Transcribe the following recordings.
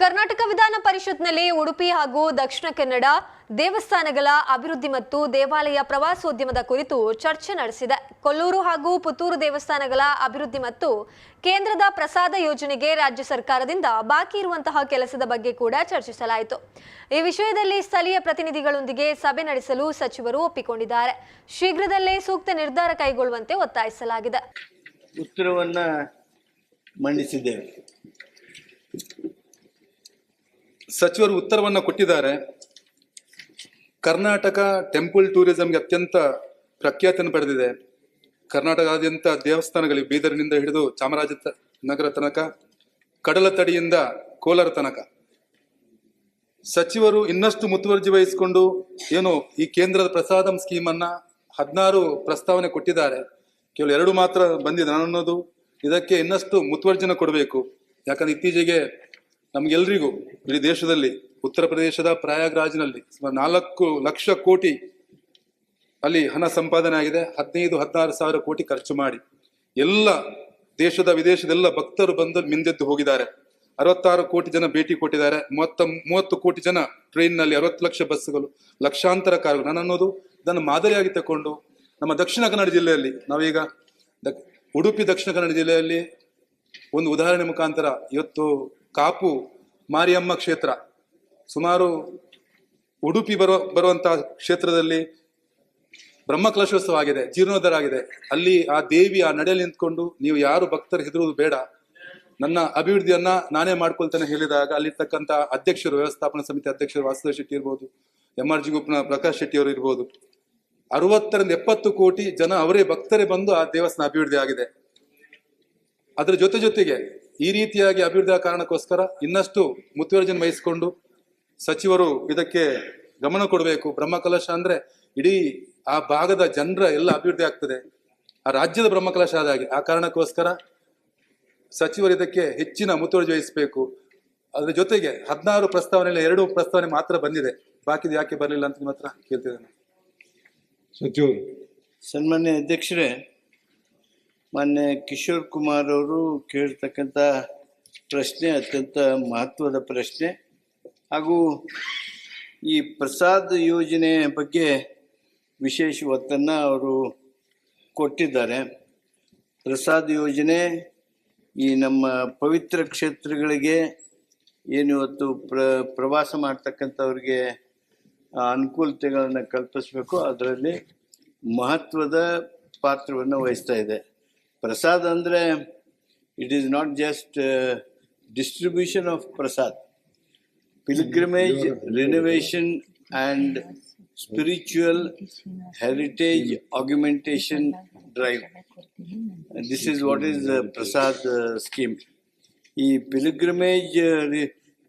ಕರ್ನಾಟಕ ವಿಧಾನ ಪರಿಷತ್ನಲ್ಲಿ ಉಡುಪಿ ಹಾಗೂ ದಕ್ಷಿಣ ಕನ್ನಡ ದೇವಸ್ಥಾನಗಳ ಅಭಿವೃದ್ಧಿ ಮತ್ತು ದೇವಾಲಯ ಪ್ರವಾಸೋದ್ಯಮದ ಕುರಿತು ಚರ್ಚೆ ನಡೆಸಿದೆ. ಕೊಲ್ಲೂರು ಹಾಗೂ ಪುತ್ತೂರು ದೇವಸ್ಥಾನಗಳ ಅಭಿವೃದ್ಧಿ ಮತ್ತು ಕೇಂದ್ರದ ಪ್ರಸಾದ ಯೋಜನೆಗೆ ರಾಜ್ಯ ಸರ್ಕಾರದಿಂದ ಬಾಕಿ ಇರುವಂತಹ ಕೆಲಸದ ಬಗ್ಗೆ ಕೂಡ ಚರ್ಚಿಸಲಾಯಿತು. ಈ ವಿಷಯದಲ್ಲಿ ಸ್ಥಳೀಯ ಪ್ರತಿನಿಧಿಗಳೊಂದಿಗೆ ಸಭೆ ನಡೆಸಲು ಸಚಿವರು ಒಪ್ಪಿಕೊಂಡಿದ್ದಾರೆ. ಶೀಘ್ರದಲ್ಲೇ ಸೂಕ್ತ ನಿರ್ಧಾರ ಕೈಗೊಳ್ಳುವಂತೆ ಒತ್ತಾಯಿಸಲಾಗಿದೆ. ಸಚಿವರು ಉತ್ತರವನ್ನು ಕೊಟ್ಟಿದ್ದಾರೆ. ಕರ್ನಾಟಕ ಟೆಂಪಲ್ ಟೂರಿಸಂಗೆ ಅತ್ಯಂತ ಪ್ರಖ್ಯಾತಿಯನ್ನು ಪಡೆದಿದೆ. ಕರ್ನಾಟಕದಾದ್ಯಂತ ದೇವಸ್ಥಾನಗಳಿವೆ ಬೀದರ್ನಿಂದ ಹಿಡಿದು ಚಾಮರಾಜ ನಗರ ತನಕ ಕಡಲ ತಡಿಯಿಂದ ಕೋಲಾರ ತನಕ. ಸಚಿವರು ಇನ್ನಷ್ಟು ಮುತುವರ್ಜಿ ವಹಿಸಿಕೊಂಡು ಏನು ಈ ಕೇಂದ್ರದ ಪ್ರಸಾದಂ ಸ್ಕೀಮ್ ಅನ್ನ ಹದಿನಾರು ಪ್ರಸ್ತಾವನೆ ಕೊಟ್ಟಿದ್ದಾರೆ. ಕೇವಲ ಎರಡು ಮಾತ್ರ ಬಂದಿದೆ. ನಾನು ಅನ್ನೋದು ಇದಕ್ಕೆ ಇನ್ನಷ್ಟು ಮುತುವರ್ಜಿನ ಕೊಡಬೇಕು. ಯಾಕಂದ್ರೆ ಇತ್ತೀಚೆಗೆ ನಮ್ಗೆಲ್ರಿಗೂ ಇಡೀ ದೇಶದಲ್ಲಿ ಉತ್ತರ ಪ್ರದೇಶದ ಪ್ರಯಾಗ್ರಾಜ್ನಲ್ಲಿ ಸುಮಾರು ನಾಲ್ಕು ಲಕ್ಷ ಕೋಟಿ ಅಲ್ಲಿ ಹಣ ಸಂಪಾದನೆ ಆಗಿದೆ. ಹದಿನೈದು, ಹದಿನಾರು ಸಾವಿರ ಕೋಟಿ ಖರ್ಚು ಮಾಡಿ ಎಲ್ಲ ದೇಶದ, ವಿದೇಶದೆಲ್ಲ ಭಕ್ತರು ಬಂದು ಮಿಂದೆದ್ದು ಹೋಗಿದ್ದಾರೆ. ಅರವತ್ತಾರು ಕೋಟಿ ಜನ ಭೇಟಿ ಕೊಟ್ಟಿದ್ದಾರೆ. ಮೂವತ್ತ, ಮೂವತ್ತು ಕೋಟಿ ಜನ ಟ್ರೈನ್ನಲ್ಲಿ ಅರವತ್ತು ಲಕ್ಷ ಬಸ್ಸುಗಳು ಲಕ್ಷಾಂತರ ಕಾರುಗಳು. ನಾನು ಅನ್ನೋದು ಇದನ್ನು ಮಾದರಿಯಾಗಿ ತಗೊಂಡು ನಮ್ಮ ದಕ್ಷಿಣ ಕನ್ನಡ ಜಿಲ್ಲೆಯಲ್ಲಿ ನಾವೀಗ ಉಡುಪಿ, ದಕ್ಷಿಣ ಕನ್ನಡ ಜಿಲ್ಲೆಯಲ್ಲಿ ಒಂದು ಉದಾಹರಣೆ ಮುಖಾಂತರ ಇವತ್ತು ಕಾಪು ಮಾರಿಯಮ್ಮ ಕ್ಷೇತ್ರ. ಸುಮಾರು ಉಡುಪಿ ಬರುವ ಬರುವಂತಹ ಕ್ಷೇತ್ರದಲ್ಲಿ ಬ್ರಹ್ಮಕಲಶೋತ್ಸವ ಆಗಿದೆ ಜೀರ್ಣೋದ್ಧಾರ ಆಗಿದೆ ಅಲ್ಲಿ ಆ ದೇವಿ ಆ ನಡೆಯಲ್ಲಿ ನಿಂತ್ಕೊಂಡು, ನೀವು ಯಾರು ಭಕ್ತರು ಹೆದರುವುದು ಬೇಡ. ನನ್ನ ಅಭಿವೃದ್ಧಿಯನ್ನ ನಾನೇ ಮಾಡ್ಕೊಳ್ತೇನೆ ಹೇಳಿದಾಗ ಅಲ್ಲಿರ್ತಕ್ಕಂಥ ಅಧ್ಯಕ್ಷರು, ವ್ಯವಸ್ಥಾಪನಾ ಸಮಿತಿ ಅಧ್ಯಕ್ಷರು ವಾಸುದೇವ್ ಶೆಟ್ಟಿ ಇರ್ಬೋದು ಎಂ ಆರ್ ಜಿ ಗುಪ್ನ ಪ್ರಕಾಶ್ ಶೆಟ್ಟಿ ಅವರು ಇರ್ಬೋದು, ಅರವತ್ತರಿಂದ ಎಪ್ಪತ್ತು ಕೋಟಿ ಜನ ಅವರೇ ಭಕ್ತರೇ ಬಂದು ಆ ದೇವಸ್ಥಾನ ಅಭಿವೃದ್ಧಿ ಆಗಿದೆ ಅದರ ಜೊತೆ ಜೊತೆಗೆ ಈ ರೀತಿಯಾಗಿ ಅಭಿವೃದ್ಧಿಯ ಕಾರಣಕ್ಕೋಸ್ಕರ ಇನ್ನಷ್ಟು ಮುತುವರ್ಜನೆ ವಹಿಸಿಕೊಂಡು ಸಚಿವರು ಇದಕ್ಕೆ ಗಮನ ಕೊಡಬೇಕು. ಬ್ರಹ್ಮಕಲಶ ಅಂದ್ರೆ ಇಡೀ ಆ ಭಾಗದ ಜನರ ಎಲ್ಲ ಅಭಿವೃದ್ಧಿ ಆಗ್ತದೆ. ಆ ರಾಜ್ಯದ ಬ್ರಹ್ಮಕಲಶ ಆದ ಹಾಗೆ ಆ ಕಾರಣಕ್ಕೋಸ್ಕರ ಸಚಿವರು ಇದಕ್ಕೆ ಹೆಚ್ಚಿನ ಮುತುವರ್ಜಿ ವಹಿಸಬೇಕು. ಅದರ ಜೊತೆಗೆ ಹದಿನಾರು ಪ್ರಸ್ತಾವನೆಯಲ್ಲಿ ಎರಡು ಪ್ರಸ್ತಾವನೆ ಮಾತ್ರ ಬಂದಿದೆ. ಬಾಕಿದು ಯಾಕೆ ಬರಲಿಲ್ಲ ಅಂತ ನಿಮ್ಮ ಹತ್ರ ಕೇಳ್ತಿದ್ದೇನೆ. ಸಚಿವರು. ಸನ್ಮಾನ್ಯ ಅಧ್ಯಕ್ಷರೇ ಮಾನ್ಯ ಕಿಶೋರ್ ಕುಮಾರ್ ಅವರು ಕೇಳ್ತಕ್ಕಂಥ ಪ್ರಶ್ನೆ ಅತ್ಯಂತ ಮಹತ್ವದ ಪ್ರಶ್ನೆ. ಹಾಗೂ ಈ ಪ್ರಸಾದ್ ಯೋಜನೆ ಬಗ್ಗೆ ವಿಶೇಷ ಒತ್ತನ್ನು ಅವರು ಕೊಟ್ಟಿದ್ದಾರೆ. ಪ್ರಸಾದ್ ಯೋಜನೆ ಈ ನಮ್ಮ ಪವಿತ್ರ ಕ್ಷೇತ್ರಗಳಿಗೆ ಏನು ಇವತ್ತು ಪ್ರ, ಪ್ರವಾಸ ಮಾಡ್ತಕ್ಕಂಥವ್ರಿಗೆ ಅನುಕೂಲತೆಗಳನ್ನು ಕಲ್ಪಿಸಬೇಕು. ಅದರಲ್ಲಿ ಮಹತ್ವದ ಪಾತ್ರವನ್ನು ವಹಿಸ್ತಾ ಇದೆ. ಪ್ರಸಾದ್ ಅಂದರೆ it is not just distribution of Prasad pilgrimage renovation and spiritual heritage augmentation drive this is what is Prasad scheme ಈ pilgrimage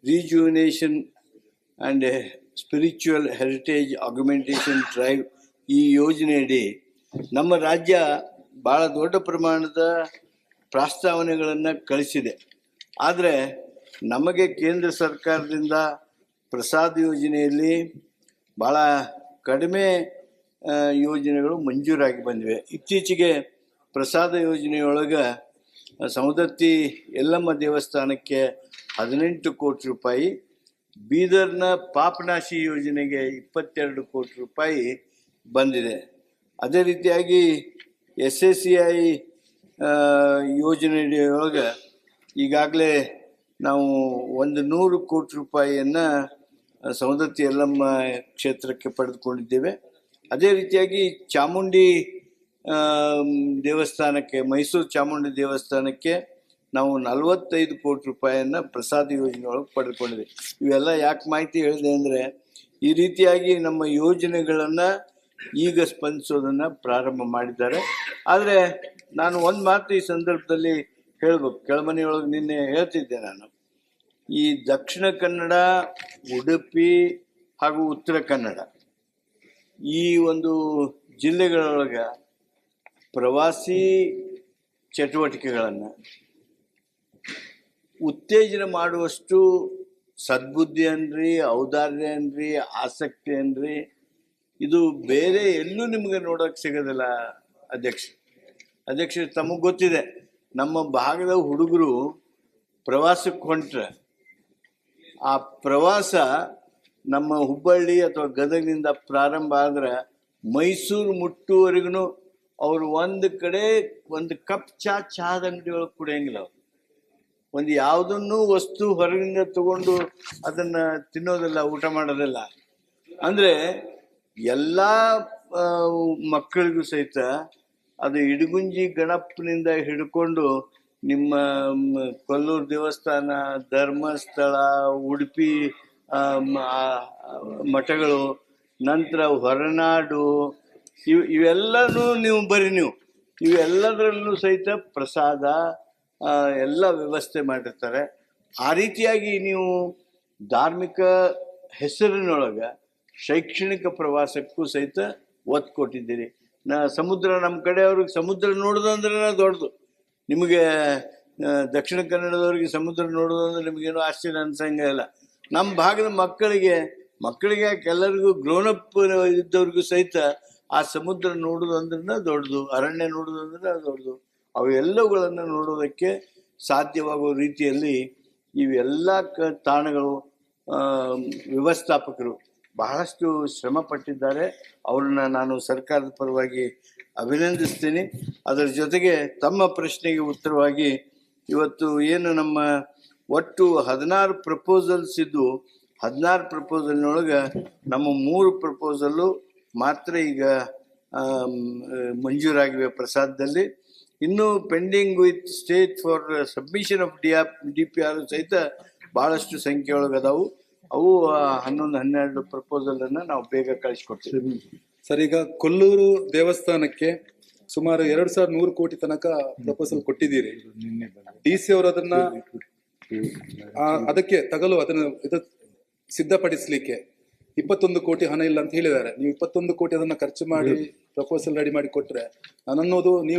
rejuvenation and spiritual heritage augmentation drive ಈ ಯೋಜನೆಯಡಿ ನಮ್ಮ ರಾಜ್ಯ ಭಾಳ ದೊಡ್ಡ ಪ್ರಮಾಣದ ಪ್ರಸ್ತಾವನೆಗಳನ್ನು ಕಳಿಸಿದೆ. ಆದರೆ ನಮಗೆ ಕೇಂದ್ರ ಸರ್ಕಾರದಿಂದ ಪ್ರಸಾದ್ ಯೋಜನೆಯಲ್ಲಿ ಭಾಳ ಕಡಿಮೆ ಯೋಜನೆಗಳು ಮಂಜೂರಾಗಿ ಬಂದಿವೆ. ಇತ್ತೀಚೆಗೆ ಪ್ರಸಾದ ಯೋಜನೆಯೊಳಗೆ ಸೌದತ್ತಿ ಯಲ್ಲಮ್ಮ ದೇವಸ್ಥಾನಕ್ಕೆ ಹದಿನೆಂಟು ಕೋಟಿ ರೂಪಾಯಿ, ಬೀದರ್ನ ಪಾಪನಾಶಿ ಯೋಜನೆಗೆ ಇಪ್ಪತ್ತೆರಡು ಕೋಟಿ ರೂಪಾಯಿ ಬಂದಿದೆ. ಅದೇ ರೀತಿಯಾಗಿ ಎಸ್ ಎಸ್ ಸಿ ಐ ಯೋಜನೆಯೊಳಗೆ ಈಗಾಗಲೇ ನಾವು ಒಂದು ನೂರು ಕೋಟಿ ರೂಪಾಯಿಯನ್ನು ಸವದತ್ತಿ ಎಲ್ಲಮ್ಮ ಕ್ಷೇತ್ರಕ್ಕೆ ಪಡೆದುಕೊಂಡಿದ್ದೇವೆ. ಅದೇ ರೀತಿಯಾಗಿ ಚಾಮುಂಡಿ ದೇವಸ್ಥಾನಕ್ಕೆ, ಮೈಸೂರು ಚಾಮುಂಡಿ ದೇವಸ್ಥಾನಕ್ಕೆ ನಾವು ನಲವತ್ತೈದು ಕೋಟಿ ರೂಪಾಯಿಯನ್ನು ಪ್ರಸಾದ ಯೋಜನೆಯೊಳಗೆ ಒಳಗೆ ಪಡೆದುಕೊಂಡಿದೆ ಇವೆಲ್ಲ ಯಾಕೆ ಮಾಹಿತಿ ಹೇಳಿದೆ ಅಂದರೆ ಈ ರೀತಿಯಾಗಿ ನಮ್ಮ ಯೋಜನೆಗಳನ್ನು ಈಗ ಸ್ಪಂದಿಸೋದನ್ನು ಪ್ರಾರಂಭ ಮಾಡಿದ್ದಾರೆ. ಆದರೆ ನಾನು ಒಂದು ಮಾತು ಈ ಸಂದರ್ಭದಲ್ಲಿ ಹೇಳ್ಬೇಕು. ಕೆಳಮನೆಯೊಳಗೆ ನಿನ್ನೆ ಹೇಳ್ತಿದ್ದೆ ನಾನು. ಈ ದಕ್ಷಿಣ ಕನ್ನಡ, ಉಡುಪಿ ಹಾಗೂ ಉತ್ತರ ಕನ್ನಡ ಈ ಒಂದು ಜಿಲ್ಲೆಗಳೊಳಗೆ ಪ್ರವಾಸಿ ಚಟುವಟಿಕೆಗಳನ್ನು ಉತ್ತೇಜನ ಮಾಡುವಷ್ಟು ಸದ್ಬುದ್ಧಿ ಅನ್ರಿ, ಔದಾರ್ಯ ಅನ್ರಿ, ಆಸಕ್ತಿ ಅನ್ರಿ ಇದು ಬೇರೆ ಎಲ್ಲೂ ನಿಮಗೆ ನೋಡೋಕೆ ಸಿಗೋದಿಲ್ಲ ಅಧ್ಯಕ್ಷ. ಅಧ್ಯಕ್ಷ, ತಮಗೆ ಗೊತ್ತಿದೆ, ನಮ್ಮ ಭಾಗದ ಹುಡುಗರು ಪ್ರವಾಸಕ್ಕೆ ಹೊಂಟ್ರೆ, ಆ ಪ್ರವಾಸ ನಮ್ಮ ಹುಬ್ಬಳ್ಳಿ ಅಥವಾ ಗದಗಿನಿಂದ ಪ್ರಾರಂಭ ಆದ್ರೆ ಮೈಸೂರು ಮುಟ್ಟುವರೆಗೂ ಅವರು ಒಂದು ಕಡೆ ಒಂದು ಕಪ್ ಚಾ ಚಹಾದ ಅಂಗಡಿ ಒಳಗೆ ಕುಡಿಯಂಗಿಲ್ಲ ಅವ್ರು. ಒಂದು ಯಾವುದನ್ನು ವಸ್ತು ಹೊರಗಿಂದ ತಗೊಂಡು ಅದನ್ನ ತಿನ್ನೋದಿಲ್ಲ, ಊಟ ಮಾಡೋದಿಲ್ಲ. ಅಂದ್ರೆ ಎಲ್ಲ ಮಕ್ಕಳಿಗೂ ಸಹಿತ ಅದು ಇಡಗುಂಜಿ ಗಣಪನಿಂದ ಹಿಡ್ಕೊಂಡು ನಿಮ್ಮ ಕೊಲ್ಲೂರು ದೇವಸ್ಥಾನ, ಧರ್ಮಸ್ಥಳ, ಉಡುಪಿ ಮಠಗಳು, ನಂತರ ಹೊರನಾಡು, ಇವು, ಇವೆಲ್ಲನೂ ನೀವು ಬರೀ ನೀವು. ಇವೆಲ್ಲದರಲ್ಲೂ ಸಹಿತ ಪ್ರಸಾದ ಎಲ್ಲ ವ್ಯವಸ್ಥೆ ಮಾಡಿರ್ತಾರೆ. ಆ ರೀತಿಯಾಗಿ ನೀವು ಧಾರ್ಮಿಕ ಹೆಸರಿನೊಳಗ ಶೈಕ್ಷಣಿಕ ಪ್ರವಾಸಕ್ಕೂ ಸಹಿತ ಒತ್ತು ಕೊಟ್ಟಿದ್ದೀರಿ ನಾ ಸಮುದ್ರ ನಮ್ಮ ಕಡೆ ಅವ್ರಿಗೆ ಸಮುದ್ರ ನೋಡೋದು ಅಂದ್ರೆ ದೊಡ್ಡದು. ನಿಮಗೆ ದಕ್ಷಿಣ ಕನ್ನಡದವ್ರಿಗೆ ಸಮುದ್ರ ನೋಡೋದು ಅಂದ್ರೆ ನಿಮಗೇನು ಆಶ್ಚರ್ಯ ಅನ್ಸಂಗೆ ಇಲ್ಲ. ನಮ್ಮ ಭಾಗದ ಮಕ್ಕಳಿಗೆ ಮಕ್ಕಳಿಗೆ ಎಲ್ಲರಿಗೂ ಗ್ರೋನಪ್ ಇದ್ದವ್ರಿಗೂ ಸಹಿತ ಆ ಸಮುದ್ರ ನೋಡೋದು ಅಂದ್ರೆ ದೊಡ್ಡದು. ಅರಣ್ಯ ನೋಡೋದು ಅಂದ್ರೆ ದೊಡ್ಡದು. ಅವೆಲ್ಲವುಗಳನ್ನು ನೋಡೋದಕ್ಕೆ ಸಾಧ್ಯವಾಗುವ ರೀತಿಯಲ್ಲಿ ಇವೆಲ್ಲ ಕ ತಾಣಗಳು ವ್ಯವಸ್ಥಾಪಕರು ಬಹಳಷ್ಟು ಶ್ರಮ ಪಟ್ಟಿದ್ದಾರೆ ಅವ್ರನ್ನ ನಾನು ಸರ್ಕಾರದ ಪರವಾಗಿ ಅಭಿನಂದಿಸ್ತೀನಿ. ಅದರ ಜೊತೆಗೆ ತಮ್ಮ ಪ್ರಶ್ನೆಗೆ ಉತ್ತರವಾಗಿ ಇವತ್ತು ಏನು ನಮ್ಮ ಒಟ್ಟು ಹದಿನಾರು ಪ್ರಪೋಸಲ್ಸ್ ಇದ್ದು, ಹದಿನಾರು ಪ್ರಪೋಸಲ್ನೊಳಗೆ ನಮ್ಮ ಮೂರು ಪ್ರಪೋಸಲ್ಲು ಮಾತ್ರ ಈಗ ಮಂಜೂರಾಗಿವೆ ಪ್ರಸಾದದಲ್ಲಿ. ಇನ್ನೂ pending with state for submission of D R D P R ಸಹಿತ ಭಾಳಷ್ಟು ಸಂಖ್ಯೆ ಒಳಗೆ ಅದಾವು ಅವು ಹನ್ನೊಂದು ಹನ್ನೆರಡು ಪ್ರಪೋಸಲ್ ಅನ್ನ ನಾವು ಬೇಗ ಕಳಿಸ್ಕೊಡ್ತೀವಿ. ಸರ್. ಈಗ ಕೊಲ್ಲೂರು ದೇವಸ್ಥಾನಕ್ಕೆ ಸುಮಾರು ಎರಡ್ ಸಾವಿರದ ನೂರು ಕೋಟಿ ತನಕ ಪ್ರಪೋಸಲ್ ಕೊಟ್ಟಿದ್ದೀರಿ. ಡಿ ಸಿ ಅವರು ಅದನ್ನ ಆ, ಅದಕ್ಕೆ ತಗಲು ಅದನ್ನ ಇದು ಸಿದ್ಧಪಡಿಸ್ಲಿಕ್ಕೆ ಇಪ್ಪತ್ತೊಂದು ಕೋಟಿ ಹಣ ಇಲ್ಲ ಅಂತ ಹೇಳಿದ್ದಾರೆ. ನೀವು ಇಪ್ಪತ್ತೊಂದು ಕೋಟಿ ಅದನ್ನ ಖರ್ಚು ಮಾಡಿ ಪ್ರಪೋಸಲ್ ರೆಡಿ ಮಾಡಿ ಕೊಟ್ರೆ ನನ್ನನ್ನೋದು ನೀವು